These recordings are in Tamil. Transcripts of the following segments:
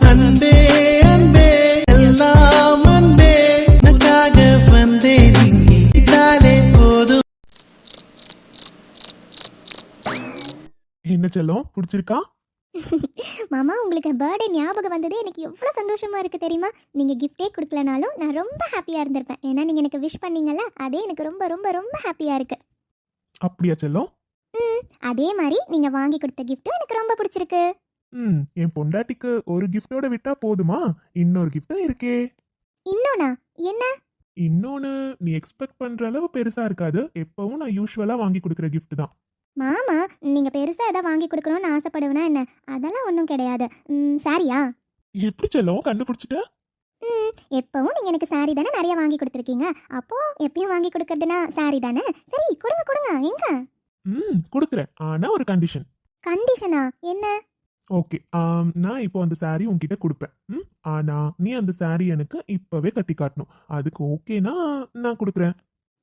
அன்பே அன்பே எல்லாம் அன்பே. உனக்காக வந்தேன் இங்கே. இதாலே போதும். என்ன செல்லம் பிடிச்சிருக்கா? மாமா உங்களுக்கு பர்த்டே ஞாபகம் வந்ததே எனக்கு எவ்வளோ சந்தோஷமா இருக்கு தெரியுமா? நீங்கள் கிஃப்டே கொடுக்கலனாலும் நான் ரொம்ப ஹாப்பியாக இருந்திருப்பேன். ஏன்னா நீங்கள் எனக்கு விஷ் பண்ணீங்கல்ல அதே எனக்கு ரொம்ப ரொம்ப ரொம்ப ஹாப்பியாக இருக்கு. அப்படியா செல்லம்? அதே மாதிரி நீங்கள் வாங்கி கொடுத்த கிஃப்ட்டும் எனக்கு ரொம்ப பிடிச்சிருக்கு. ம் என் பொண்டாட்டிக்கு ஒரு கிஃப்டோட விட்டா போதுமா? இன்னொரு கிஃப்டும் இருக்கே. இன்னொன்னா? என்ன? இன்னொன்னு நீ எக்ஸ்பெக்ட் பண்ற அளவு பெருசா இருக்காது. எப்பவும் நான் யூஸ்வலா வாங்கி கொடுக்குற gift தான். மாமா நீங்கள் பெருசாக எதாவது வாங்கி கொடுக்கணும்னு ஆசைப்படுவேனா என்ன? அதெல்லாம் ஒன்றும் கிடையாது. ம், சாரியா எப்படி செல்லம் கண்டுபிடிச்சிட்ட? ம் எப்பவும் நீங்கள் எனக்கு சாரி தானே நிறைய வாங்கி கொடுத்துருக்கீங்க. அப்போ எப்பயும் வாங்கி கொடுக்கறதுனா சாரி தானே? சரி கொடுங்க கொடுங்க. எங்க? ம் கொடுக்குறேன். ஆனா ஒரு கண்டிஷன் கண்டிஷனா என்ன? ஓகே நான் இப்போ அந்த saree உன்கிட்ட கொடுப்பேன். ம் ஆனா நீ அந்த saree எனக்கு இப்பவே கட்டி காட்டணும். அதுக்கு ஓகேனா நான் கொடுக்குறேன்.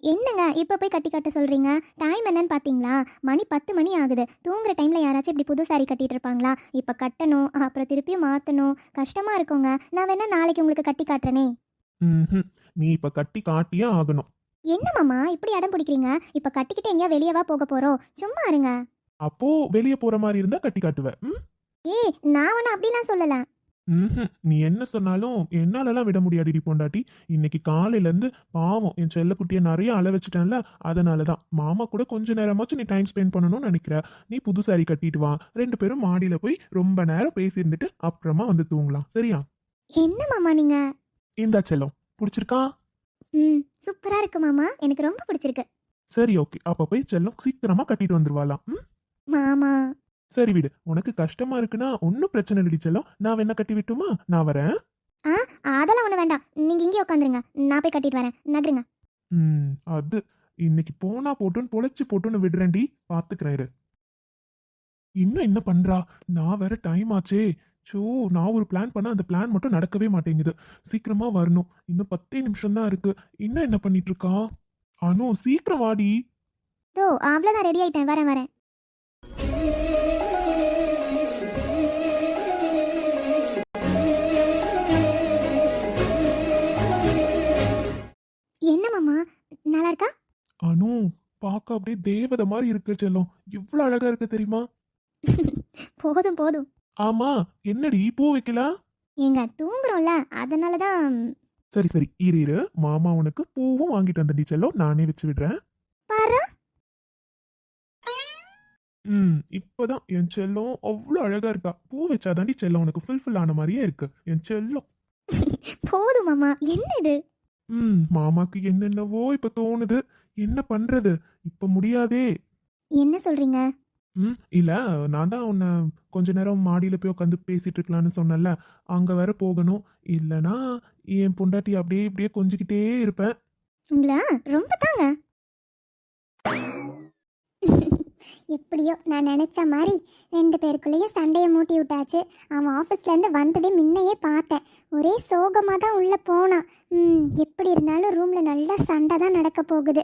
என்னங்க இப்போ போய் கட்டி கட்ட சொல்றீங்க? டைம் என்னன்னு பார்த்தீங்களா மணி பத்து மணி ஆகுது. தூங்குற டைம்ல யாராச்சும் இப்படி புது சாரி கட்டிட்டு இருப்பாங்களா? இப்போ கட்டணும் அப்புறம் திருப்பியும் மாற்றணும் கஷ்டமா இருக்குங்க. நான் வேணா நாளைக்கு உங்களுக்கு கட்டி காட்டுறேனே. ம்ஹும். நீ இப்ப கட்டி காட்டியே ஆகணும். என்ன மாமா இப்படி அடம் பிடிக்கிறீங்க? இப்போ கட்டிக்கிட்டு எங்கேயா வெளியவா போக போறோம். சும்மா இருங்க. அப்போ வெளியே போற மாதிரி இருந்தா கட்டி காட்டுவேன் ம்? ஏய் நான் ஒன்றும் அப்படிலாம் சொல்லல. நீ என்ன சொன்னாலும் என்னாலலாம் விட முடியாதுடி பொண்டாட்டி. இன்னைக்கு காலையில இருந்து பாவம் என் செல்லக்குட்டியை நிறைய அழ வச்சுட்டேன்ல அதனால தான் மாமா கூட கொஞ்ச நேரமாச்சும் நீ டைம் ஸ்பெண்ட் பண்ணணும்னு நினைக்கிற. நீ புது சாரி கட்டிட்டு வா. ரெண்டு பேரும் மாடியில போய் ரொம்ப நேரம் பேசி இருந்துட்டு அப்புறமா வந்து தூங்கலாம். சரியா? என்ன மாமா நீங்க? இந்தா செல்லம். பிடிச்சிருக்கா? ம் சூப்பரா இருக்கு மாமா. எனக்கு ரொம்ப பிடிச்சிருக்கு. சரி ஓகே அப்ப போய் செல்லம் சீக்கிரமா கட்டிட்டு வந்துருவாளாம். ம்? மாமா. சரி விடு. உனக்கு கஷ்டமா இருக்குன்னா ஒன்றும் பிரச்சனை இல்லடி செல்லம். நான் வேணா கட்டி விட்டுமா? நான் வரேன். ஆ அதெல்லாம் ஒன்றும் வேண்டாம். நீங்கள் இங்கே உட்காந்துருங்க. நான் போய் கட்டிட்டு வரேன். நகருங்க. ம் அது. இன்னைக்கு போனா போட்டுன்னு பொழைச்சு போட்டுன்னு விடுறேன்டி. பாத்துக்கிறேன் இன்னும் என்ன பண்றா? நான் வேற டைம் ஆச்சே. சோ நான் ஒரு பிளான் பண்ண அந்த பிளான் மட்டும் நடக்கவே மாட்டேங்குது. சீக்கிரமா வரணும். இன்னும் பத்தே நிமிஷம் தான் இருக்கு. இன்னும் என்ன பண்ணிட்டு இருக்கா? அனு சீக்கிரம் வாடி. தோ அவ்வளோதான் ரெடி ஆயிட்டேன். வரேன் வரேன். என்ன மாமா நல்லா இருக்கா அனு பார்க்க அப்படியே தேவதை மாதிரி இருக்கு செல்லம். இவ்வளவு அழகா இருக்கு தெரியுமா? போதும் போதும். ஆமா. என்னடி பூ வைக்கலாம் ஏங்க தூங்குறோம்ல அதனால தான் சரி சரி. இரு இரு. மாமா உனக்கு பூவும் வாங்கிட்டு வந்தடி செல்லம். நானே வச்சு விடுறேன். பாரு. ம் இப்போதான் என் செல்லம் அவ்வளோ அழகா இருக்கா. பூ வச்சாதாண்டி செல்லம் உனக்கு ஃபுல்ஃபில் ஆன மாதிரியே இருக்கு. என் செல்லம். போதும் மாமா. என்ன இது? ம். மாமாக்கு என்னென்னவோ இப்ப தோணுது. என்ன பண்றது? இப்ப முடியாதே. என்ன சொல்றீங்க? ம் இல்ல நான் தான் உன்னை கொஞ்ச நேரம் மாடியில போய் உட்காந்து பேசிட்டு இருக்கலாம்னு சொன்னேன்ல. அங்க வேற போகணும். இல்லனா என் பொண்டாட்டி அப்படியே இப்படியே கொஞ்சிக்கிட்டே இருப்பேன். உங்களா? ரொம்ப தாங்க. எப்படியோ நான் நினச்ச மாதிரி ரெண்டு பேருக்குள்ளேயும் சண்டையை மூட்டி விட்டாச்சு. அவன் ஆஃபீஸ்லேருந்து வந்ததே முன்னையே பார்த்தேன். ஒரே சோகமாக தான் உள்ளே போனான். எப்படி இருந்தாலும் ரூமில் நல்லா சண்டை தான் நடக்க போகுது.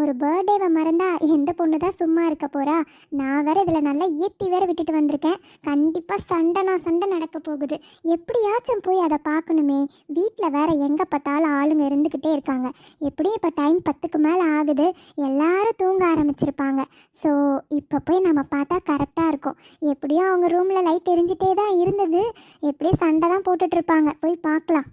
ஒரு பர்த்டேவை மறந்தா எந்த பொண்ணு தான் சும்மா இருக்க போறா? நான் வேற இதில் நல்லா ஏற்றி வேற விட்டுட்டு வந்திருக்கேன். கண்டிப்பாக சண்டை நான் சண்டை நடக்க போகுது. எப்படியாச்சும் போய் அதை பார்க்கணுமே வீட்டில் வேற எங்கே பார்த்தாலும் ஆளுங்க இருந்துக்கிட்டே இருக்காங்க. எப்படியும் இப்போ டைம் பத்துக்கு மேலே ஆகுது. எல்லாரும் தூங்க ஆரம்பிச்சிருப்பாங்க. ஸோ இப்போ போய் நம்ம பார்த்தா கரெக்டாக இருக்கும். எப்படியும் அவங்க ரூமில் லைட் எரிஞ்சிட்டே தான் இருந்தது. எப்படியும் சண்டை தான் போட்டுட்ருப்பாங்க போய் பார்க்கலாம்.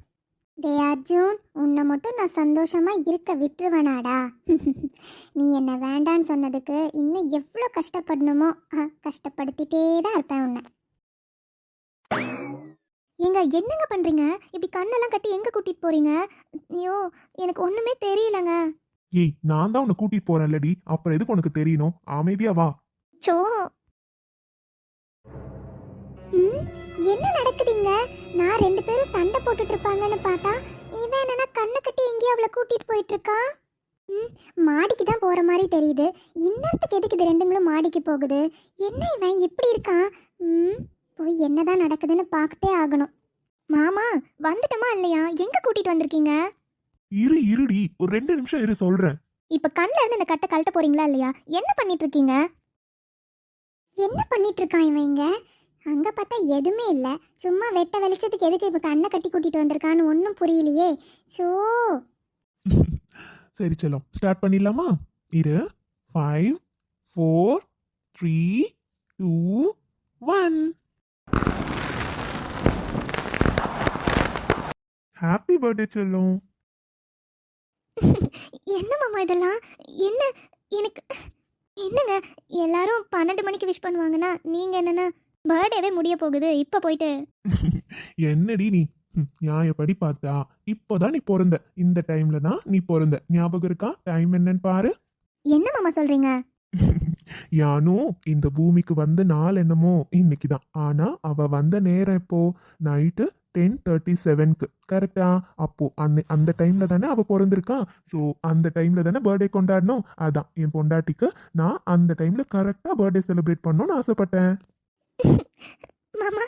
டே அர்ஜுன் உன்னை மட்டும் நான் சந்தோஷமாக இருக்க விட்டுருவேனாடா. நீ என்னை வேண்டான்னு சொன்னதுக்கு இன்னும் எவ்வளோ கஷ்டப்படணுமோ கஷ்டப்படுத்திட்டே தான் இருப்பேன் உன்னை. ஏங்க என்னங்க பண்ணுறீங்க இப்படி கண்ணெல்லாம் கட்டி எங்கே கூட்டிகிட்டு போகிறீங்க ஐயோ எனக்கு ஒன்றுமே தெரியலங்க. ஏய் நான் தான் உன்னை கூட்டிட்டு போறேன்லடி. அப்புறம் எதுக்கு உனக்கு தெரியணும்? அமைதியா வா. சோ ம், என்ன நடக்குதுங்க? நான் ரெண்டு பேரும் சண்டை போட்டுட்டு இருப்பாங்கன்னு பார்த்தா இவன் என்னன்னா கண்ணை கட்டி எங்கேயோ அவளை கூட்டிட்டு போயிட்டு இருக்கான் ம், மாடிக்கு தான் போற மாதிரி தெரியுது. இன்னத்துக்கு எதுக்கு இது ரெண்டுங்களும் மாடிக்கு போகுது? என்ன இவன் இப்படி இருக்கான்? ம், போய் என்னதான் நடக்குதுன்னு பார்க்கத்தே ஆகணும். மாமா வந்துட்டோமா இல்லையா? எங்க கூட்டிட்டு வந்திருக்கீங்க? இரு இருடி. ஒரு ரெண்டு நிமிஷம் இரு சொல்றேன். இப்ப கண்ணுல இருந்து இந்த கட்டை கழட்ட போறீங்களா இல்லையா? என்ன பண்ணிட்டு இருக்கீங்க? என்ன பண்ணிட்டு இருக்கான் இவன் இங்க? அங்க பார்த்தா எதுவுமே இல்ல. சும்மா வெட்ட வெளிச்சத்துக்கு எதுக்கு இப்ப கண்ணை கட்டி கூட்டிட்டு வந்திருக்கான்னு ஒன்றும் புரியலையே. ஷோ சரி செல்லம். ஸ்டார்ட் பண்ணிடலாமா? இரு. Five four three two one happy birthday செல்லம். என்ன மாமா இதெல்லாம்? என்ன? எனக்கு என்னங்க? எல்லாரும் பன்னெண்டு மணிக்கு விஷ் பண்ணுவாங்கன்னா நீங்க என்னன்னா பர்த்டேவே முடிய போகுது. இப்போ போயிட்டு. என்னடி நீ? நியாயப்படி பார்த்தா இப்போதான் நீ பிறந்த. இந்த டைம்ல தான் நீ பிறந்த. ஞாபகம் இருக்கா? டைம் என்னன்னு பாரு. என்ன மாமா சொல்றீங்க? யானோ இந்த பூமிக்கு வந்த நாள் என்னமோ இன்னைக்கு தான். ஆனா அவ வந்த நேரம் எப்போ? நைட்டு டென் தேர்ட்டி செவன்க்கு கரெக்டா அப்போ அந்த அந்த டைம்ல தானே அவ பிறந்திருக்கா? ஸோ அந்த டைம்ல தானே பர்த்டே கொண்டாடணும்? அதான் என் பொண்டாட்டிக்கு நான் அந்த டைம்ல கரெக்டா பர்த்டே செலிப்ரேட் பண்ணணும்னு ஆசைப்பட்டேன். மாமா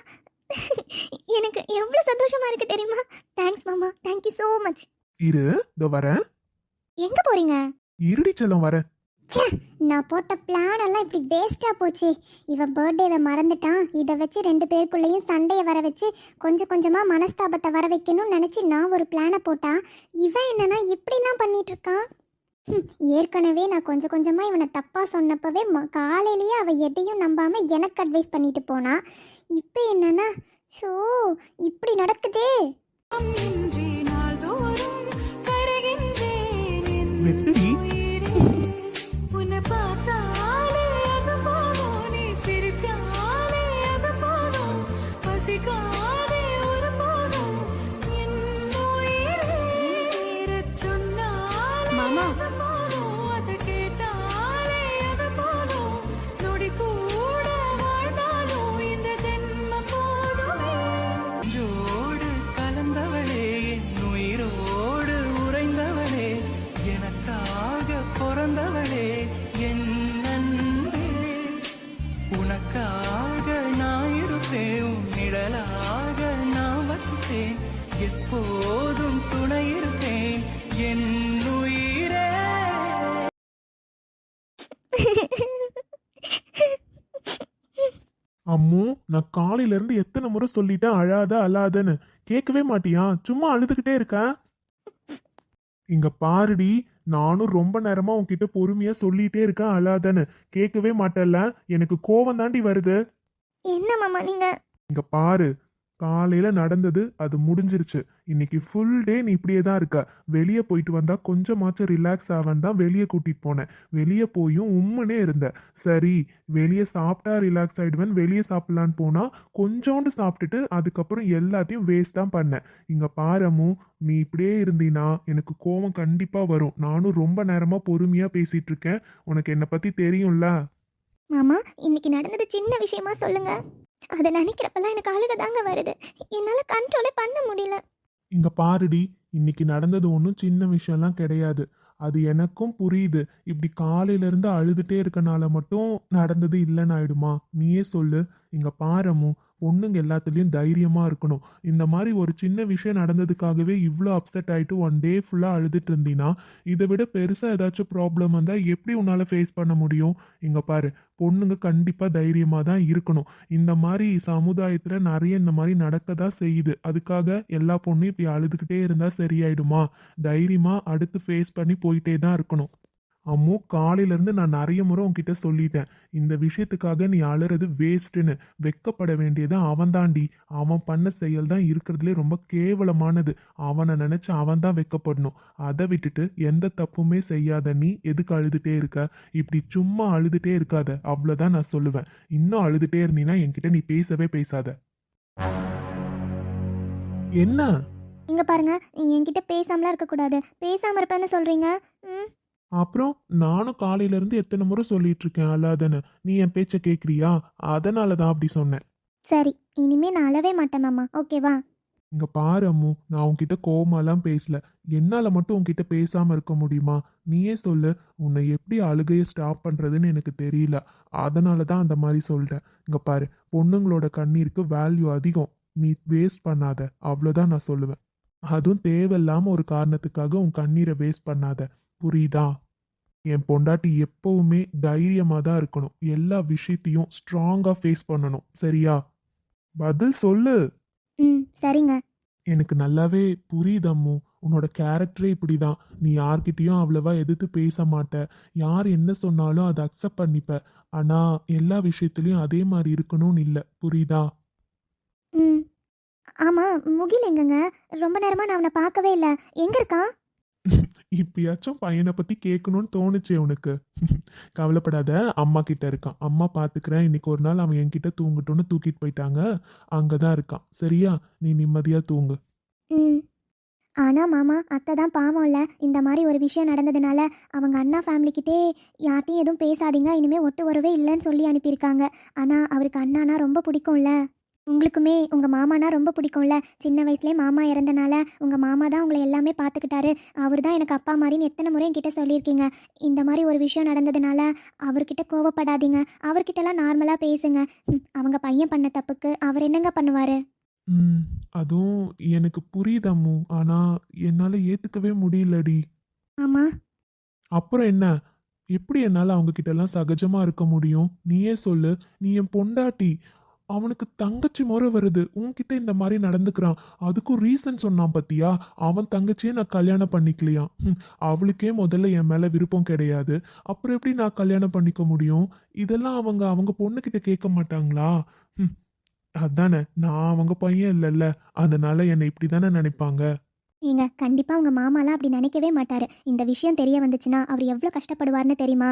எனக்கு எவ்வளோ சந்தோஷமா இருக்கு தெரியுமா? தேங்க்ஸ் மாமா. தேங்க்யூ ஸோ மச் இரு இதோ வரேன். எங்க போறீங்க? இருடி செல்லம் வரேன். நான் போட்ட பிளான் எல்லாம் இப்படி வேஸ்டா போச்சு. இவன் பர்த்டேவை மறந்துட்டான். இதை வச்சு ரெண்டு பேருக்குள்ளேயும் சண்டையை வர வச்சு கொஞ்சம் கொஞ்சமா மனஸ்தாபத்தை வர வைக்கணும்னு நினைச்சு நான் ஒரு பிளானை போட்டா இவன் என்னன்னா இப்படிலாம் பண்ணிட்டு இருக்கான். ஏற்கனவே நான் கொஞ்சம் கொஞ்சமா இவனை தப்பா சொன்னப்பவே ம- காலையிலேயே அவ எதையும் நம்பாம எனக்கு அட்வைஸ் பண்ணிட்டு போனா இப்போ என்னன்னா ஷோ இப்படி நடக்குதே. இன்றி நிழலாக நான் வசித்தேன். எப்போதும் துணை இருப்பேன். என் உயிரே. அம்மு நான் காலையில இருந்து எத்தனை முறை சொல்லிட்டேன் அழாத அழாதன்னு. கேட்கவே மாட்டியா? சும்மா அழுதுகிட்டே இருக்க. இங்க பாருடி நானும் ரொம்ப நேரமா உன்கிட்ட பொறுமையா சொல்லிட்டே இருக்கேன் அழாதன்னு. கேட்கவே மாட்டல்ல. எனக்கு கோவம் தாண்டி வருது. என்ன மாமா நீங்க? இங்க பாரு காலையில நடந்தது அது முடிஞ்சிருச்சு. இன்னைக்கு ஃபுல் டே நீ இப்படியே தான் இருக்க. வெளியே போயிட்டு வந்தா கொஞ்சமாச்சும் ரிலாக்ஸ் ஆவன் தான் வெளியே கூட்டிட்டு போனேன். வெளியே போயும் உம்முனே இருந்த சரி வெளியே சாப்பிட்டா ரிலாக்ஸ் ஆயிடுவேன் வெளியே சாப்பிடலான்னு போனா கொஞ்சோண்டு சாப்பிட்டுட்டு அதுக்கப்புறம் எல்லாத்தையும் வேஸ்ட் தான் பண்ணேன். இங்க பாரமு நீ இப்படியே இருந்தீனா எனக்கு கோவம் கண்டிப்பா வரும். நானும் ரொம்ப நேரமா பொறுமையா பேசிட்டு இருக்கேன். உனக்கு என்னை பத்தி தெரியும்ல? மாமா இன்னைக்கு நடந்தது சின்ன விஷயமா சொல்லுங்க. அதை நினைக்கிறப்பெல்லாம் எனக்கு அழுக தாங்க வருது. என்னால கண்ட்ரோலே பண்ண முடியல. இங்க பாருடி இன்னைக்கு நடந்தது ஒன்றும் சின்ன விஷயம்லாம் கிடையாது. அது எனக்கும் புரியுது. இப்படி காலையில இருந்து அழுதுட்டே இருக்கனால மட்டும் நடந்தது இல்லைன்னு ஆயிடுமா? நீயே சொல்லு. இங்க பாரமும் பொண்ணுங்க எல்லாத்துலேயும் தைரியமாக இருக்கணும். இந்த மாதிரி ஒரு சின்ன விஷயம் நடந்ததுக்காகவே இவ்வளோ அப்செட் ஆயிட்டு ஒன் டே ஃபுல்லாக அழுதுட்டு இருந்தீங்கன்னா இதை விட பெருசாக ஏதாச்சும் ப்ராப்ளம் வந்தால் எப்படி உன்னால் ஃபேஸ் பண்ண முடியும்? இங்கே பாரு பொண்ணுங்க கண்டிப்பாக தைரியமாக தான் இருக்கணும். இந்த மாதிரி சமுதாயத்தில் நிறைய இந்த மாதிரி நடக்க தான் செய்யுது. அதுக்காக எல்லா பொண்ணும் இப்படி அழுதுகிட்டே இருந்தால் சரியாயிடுமா? தைரியமாக அடுத்து ஃபேஸ் பண்ணி போயிட்டே தான் இருக்கணும். அம்மோ காலையிலேருந்து நான் நிறைய முறை உன்கிட்ட சொல்லிட்டேன். இந்த விஷயத்துக்காக நீ அழுறது வேஸ்ட்டுன்னு வெக்கப்பட வேண்டியது அவன்தாண்டி. அவன் பண்ண செயல் தான் இருக்கிறதுலே ரொம்ப கேவலமானது. அவனை நினச்சி அவன் தான் வெக்கப்படணும். அதை விட்டுட்டு எந்த தப்புமே செய்யாத நீ எதுக்கு அழுதுகிட்டே இருக்க? இப்படி சும்மா அழுதுகிட்டே இருக்காத. அவ்வளோதான் நான் சொல்லுவேன். இன்னும் அழுதுகிட்டே இருந்தீன்னா என்கிட்ட நீ பேசவே பேசாத. என்ன? இங்க பாருங்க. என்கிட்ட பேசாமலாம் இருக்கக்கூடாது. பேசாம இருப்பேன்னு சொல்றீங்க. ம். அப்புறம் நானும் காலையில இருந்து எத்தனை முறை சொல்லிட்டு இருக்கேன் அல்லாதன்னு. நீ என் பேச்ச கேக்குறியா அதனால தான் அப்படி சொன்னேன். சரி இனிமே நான் அழவே மாட்டேன் மாமா. ஓகேவா இங்க பாரு அம்மு. நான் உன்கிட்ட கோவமாலாம் பேசல. என்னால மட்டும் உன்கிட்ட பேசாம இருக்க முடியுமா? நீயே சொல்லு. உன்னை எப்படி அழுகைய ஸ்டாப் பண்றதுன்னு எனக்கு தெரியல. அதனால தான் அந்த மாதிரி சொல்லிட்டேன் இங்க பாரு பொண்ணுங்களோட கண்ணீருக்கு வேல்யூ அதிகம். நீ வேஸ்ட் பண்ணாத. அவ்வளோதான் நான் சொல்லுவேன். அதுவும் தேவையில்லாம ஒரு காரணத்துக்காக உன் கண்ணீரை வேஸ்ட் பண்ணாத. புரியுதா? என் பொண்டாட்டி எப்பவுமே தைரியமா தான் இருக்கணும். எல்லா விஷயத்தையும் ஸ்ட்ராங்கா ஃபேஸ் பண்ணணும். சரியா? பதில் சொல்லு. ம் சரிங்க. எனக்கு நல்லாவே புரியுது அம்மு. உன்னோட கேரக்டரே இப்படிதான். நீ யார்கிட்டயும் அவ்வளவா எதிர்த்து பேச மாட்ட. யார் என்ன சொன்னாலும் அதை அக்செப்ட் பண்ணிப்ப. ஆனா எல்லா விஷயத்துலயும் அதே மாதிரி இருக்கணும்னு இல்ல. புரியுதா? ம். ஆமாம் முகில் எங்கங்க? ரொம்ப நேரமாக நான் அவனை பார்க்கவே இல்லை. எங்கே இருக்கான்? இப்பயாச்சும் பையனை பத்தி கேட்கணும்னு தோணுச்சு உனக்கு. கவலைப்படாத அம்மா கிட்ட இருக்கான். அம்மா பாத்துக்கிறேன். இன்னைக்கு ஒரு நாள் அவன் என்கிட்ட தூங்கட்டும்னு தூக்கிட்டு போயிட்டாங்க. அங்கதான் இருக்கான். சரியா? நீ நிம்மதியா தூங்கு. ம். ஆனால் மாமா அத்தை தான் பாவம் இல்லை. இந்த மாதிரி ஒரு விஷயம் நடந்ததுனால அவங்க அண்ணா ஃபேமிலிக்கிட்டே யார்ட்டையும் எதுவும் பேசாதீங்க. இனிமேல் ஒட்டு வரவே இல்லைன்னு சொல்லி அனுப்பியிருக்காங்க. ஆனால் அவருக்கு அண்ணானா ரொம்ப பிடிக்கும்ல. உங்களுக்குமே உங்கள் மாமானா ரொம்ப பிடிக்கும்ல. சின்ன வயசுலேயே மாமா இறந்தனால உங்கள் மாமா தான் உங்களை எல்லாமே பார்த்துக்கிட்டாரு அவர் தான் எனக்கு அப்பா மாதிரின்னு எத்தனை முறை என்கிட்ட சொல்லியிருக்கீங்க. இந்த மாதிரி ஒரு விஷயம் நடந்ததுனால அவர்கிட்ட கோவப்படாதீங்க. அவர்கிட்டலாம் நார்மலாக பேசுங்க. அவங்க பையன் பண்ண தப்புக்கு அவர் என்னங்க பண்ணுவார்? அதுவும் எனக்கு புரியுது அம்மு. ஆனா என்னால ஏத்துக்கவே முடியலடி. ஆமாம் அப்புறம் என்ன? எப்படி என்னால அவங்க கிட்ட எல்லாம் சகஜமா இருக்க முடியும்? நீயே சொல்லு. நீ என் பொண்டாட்டி. அவனுக்கு தங்கச்சி முறை வருது. உன்கிட்ட இந்த மாதிரி நடந்துக்கிறான். அதுக்கும் ரீசன் சொன்னான் பத்தியா? அவன் தங்கச்சியே நான் கல்யாணம் பண்ணிக்கலையாம். அவளுக்கே முதல்ல என் மேல விருப்பம் கிடையாது. அப்புறம் எப்படி நான் கல்யாணம் பண்ணிக்க முடியும்? இதெல்லாம் அவங்க அவங்க பொண்ணுக்கிட்ட கேட்க மாட்டாங்களா? அதானே நான் அவங்க பையன் இல்லைல்ல. அதனால என்னை இப்படி தானே நினைப்பாங்க? நீங்க கண்டிப்பா உங்க மாமாலாம் அப்படி நினைக்கவே மாட்டாரு. இந்த விஷயம் தெரிய வந்துச்சுன்னா அவர் எவ்வளவு கஷ்டப்படுவார்னு தெரியுமா?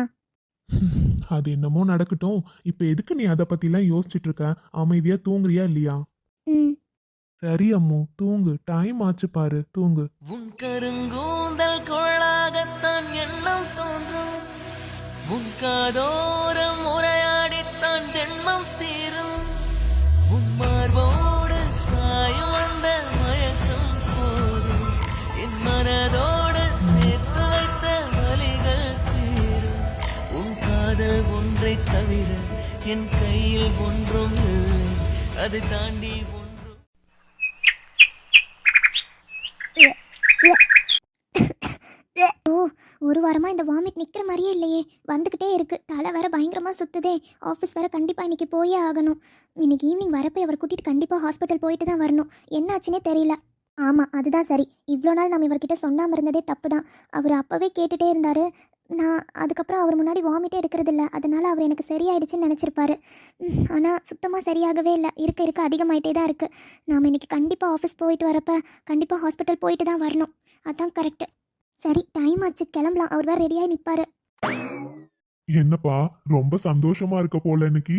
அது என்னமோ நடக்கட்டும். இப்ப எதுக்கு நீ அதை பத்திலாம் யோசிச்சுட்டு இருக்க? அமைதியா தூங்குறியா இல்லையா? ம். சரி அம்மு தூங்கு. டைம் ஆச்சு பாரு தூங்கு. உன் கருங்கூந்தல் கொழாகத்தான் எண்ணம் தோன்றும். உன் காதோரம் உரையாடித்தான் ஜென்மம் என் கையில் ஒன்றும் இல்லை அதை தாண்டி ஒன்றும் ஓ ஒரு வாரமா இந்த வாமிட் நிக்கிற மாதிரியே இல்லையே. வந்துகிட்டே இருக்கு. தலை வேற பயங்கரமா சுத்துதே. ஆஃபீஸ் வேற கண்டிப்பா இன்னைக்கு போயே ஆகணும். இன்னைக்கு ஈவினிங் வரப்போ அவர் கூட்டிட்டு கண்டிப்பா ஹாஸ்பிட்டல் போயிட்டு தான் வரணும். என்னாச்சுனே தெரியல. ஆமா அதுதான் சரி. இவ்வளோ நாள் நம்ம இவர்கிட்ட சொல்லாம இருந்ததே தப்பு தான் அவர் அப்பவே கேட்டுட்டே இருந்தாரு. நான் அதுக்கப்புறம் அவர் முன்னாடி வாமிட்டே எடுக்கிறது இல்ல அதனால அவர் எனக்கு சரியாயிடுச்சுன்னு நினச்சிருப்பாரு. ஆனால் சுத்தமாக சரியாகவே இல்லை. இருக்க இருக்க அதிகமாயிட்டே தான் இருக்கு. நாம் இன்னைக்கு கண்டிப்பாக ஆஃபீஸ் போயிட்டு வரப்ப கண்டிப்பாக ஹாஸ்பிட்டல் போயிட்டு தான் வரணும். அதான் கரெக்டு சரி டைம் ஆச்சு. கிளம்பலாம். அவர் வேற ரெடியாகி நிற்பாரு என்னப்பா? ரொம்ப சந்தோஷமா இருக்க போல இன்னைக்கு.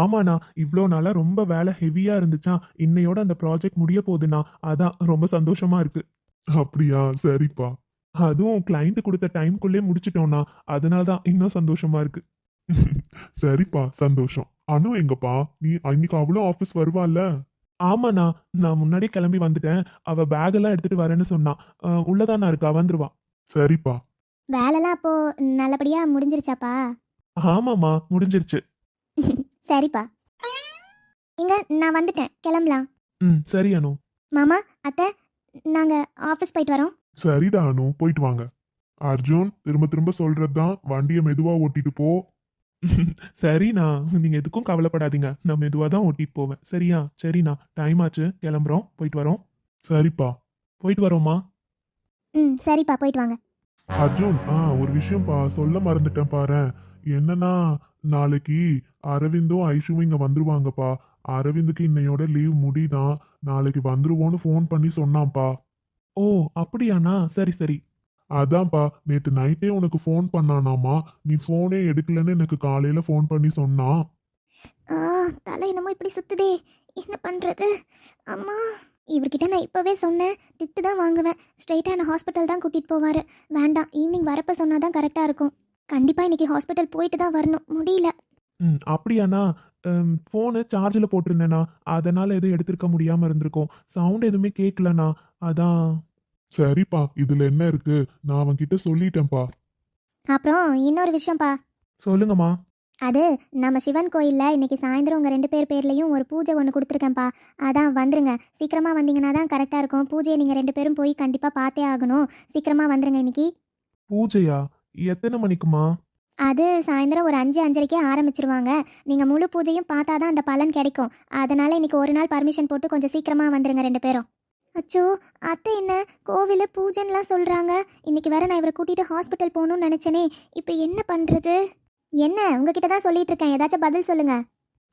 ஆமாண்ணா. இவ்வளோ நாளா ரொம்ப வேலை ஹெவியா இருந்துச்சா? இன்னையோட அந்த ப்ராஜெக்ட் முடிய போகுதுண்ணா. அதான் ரொம்ப சந்தோஷமா இருக்கு. அப்படியா? சரிப்பா. அதுவும் கிளைண்ட் கொடுத்த டைம்குள்ளே முடிச்சிட்டோம்னா அதனால தான் இன்னும் சந்தோஷமா இருக்கு. சரிப்பா சந்தோஷம். அனு எங்கப்பா? நீ அன்னைக்கு அவ்வளோ ஆஃபீஸ் வருவாள்ல? ஆமாண்ணா நான் முன்னாடியே கிளம்பி வந்துட்டேன். அவ பேக் எல்லாம் எடுத்துட்டு வரேன்னு சொன்னா. அஹ், உள்ளதாண்ணா இருக்கா? வந்துருவா. சரிப்பா. வேலைலாம் அப்போ நல்லபடியாக முடிஞ்சிருச்சாப்பா? ஆமாம்மா முடிஞ்சிருச்சு. சரிப்பா. இங்க நான் வந்துட்டேன். கிளம்பலாம். ம் சரி அனு. மாமா அத்தை நாங்கள் ஆஃபீஸ் போயிட்டு வரோம். சரிடா அனு போயிட்டு வாங்க. அர்ஜுன் திரும்ப திரும்ப சொல்றதுதான் வண்டியை மெதுவா ஓட்டிட்டு போ. சரிண்ணா நீங்க எதுக்கும் கவலைப்படாதீங்க. நான் மெதுவா தான் ஓட்டிட்டு போவேன். சரியா? சரிண்ணா டைம் ஆச்சு. கிளம்புறோம். போயிட்டு வரோம். சரிப்பா. போயிட்டு வரோம்மா. ம் சரிப்பா போயிட்டு வாங்க. அர்ஜுன் ஆ ஒரு விஷயம் பா சொல்ல மறந்துட்டேன் பாரு. என்னன்னா நாளைக்கு அரவிந்தும் ஐஷுவும் இங்க வந்துருவாங்கப்பா. அரவிந்துக்கு இன்னையோட லீவ் முடிதான். நாளைக்கு வந்துருவோன்னு ஃபோன் பண்ணி சொன்னான்ப்பா. ஓ அப்படியாண்ணா? சரி சரி. அதான்ப்பா நேத்து நைட்டே உனக்கு ஃபோன் பண்ணானாமா? நீ ஃபோனே எடுக்கலன்னு எனக்கு காலையில ஃபோன் பண்ணி சொன்னான் ஆ தலை என்னமோ இப்படி சுத்துதே. என்ன பண்ணுறது அம்மா இவர்கிட்ட நான் இப்போவே சொன்னேன். திட்டு தான் வாங்குவேன். ஸ்ட்ரைட்டாக என்னை ஹாஸ்பிட்டல் தான் கூட்டிகிட்டு போவார். வேண்டாம் ஈவினிங் வரப்போ சொன்னால் தான் கரெக்டாக இருக்கும். கண்டிப்பாக இன்னைக்கு ஹாஸ்பிட்டல் போயிட்டு தான் வரணும். முடியல. ம் அப்படியாண்ணா. ஃபோனு சார்ஜில் போட்டிருந்தேண்ணா. அதனால எதுவும் எடுத்திருக்க முடியாமல் இருந்திருக்கும். சவுண்ட் எதுவுமே கேட்கலண்ணா அதான். சரிப்பா இதுல என்ன இருக்கு? நான் அவன்கிட்ட சொல்லிட்டேன்ப்பா. அப்புறம் இன்னொரு விஷயம்ப்பா. சொல்லுங்கம்மா. அது நம்ம சிவன் கோயிலில் இன்னைக்கு சாயந்தரம் உங்கள் ரெண்டு பேர் பேர்லேயும் ஒரு பூஜை ஒன்று கொடுத்துருக்கேன்ப்பா. அதான் வந்துருங்க. சீக்கிரமாக வந்தீங்கன்னா தான் கரெக்டாக இருக்கும். பூஜையை நீங்கள் ரெண்டு பேரும் போய் கண்டிப்பாக பார்த்தே ஆகணும். சீக்கிரமாக வந்துருங்க இன்னைக்கு. பூஜையா? எத்தனை மணிக்குமா அது சாயந்தரம் ஒரு அஞ்சு அஞ்சரைக்கே ஆரம்பிச்சிருவாங்க. நீங்கள் முழு பூஜையும் பார்த்தா தான் அந்த பலன் கிடைக்கும். அதனால இன்னைக்கு ஒரு நாள் பர்மிஷன் போட்டு கொஞ்சம் சீக்கிரமாக வந்துருங்க ரெண்டு பேரும். அச்சோ அத்தை என்ன கோவில் பூஜைன்னுலாம் சொல்கிறாங்க இன்னைக்கு வேற நான் இவரை கூட்டிகிட்டு ஹாஸ்பிட்டல் போகணும்னு நினச்சேனே. இப்போ என்ன பண்ணுறது என்ன? உங்ககிட்ட தான் சொல்லிட்டு இருக்கேன். ஏதாச்சும் பதில் சொல்லுங்க.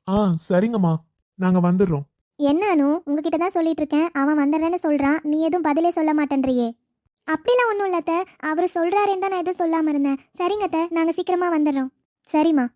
ஆ சரிங்கம்மா. நாங்க வந்துடுறோம். என்ன அனு? உங்ககிட்ட தான் சொல்லிட்டு இருக்கேன். அவன் வந்துடுறேன்னு சொல்கிறான் நீ எதுவும் பதிலே சொல்ல மாட்டேன்றியே. அப்படிலாம் ஒன்றும் இல்லத்த அவர் சொல்கிறாரேன்னு தான் நான் எதுவும் சொல்லாமல் இருந்தேன். சரிங்க அத்தை. நாங்கள் சீக்கிரமாக வந்துடுறோம். சரிம்மா.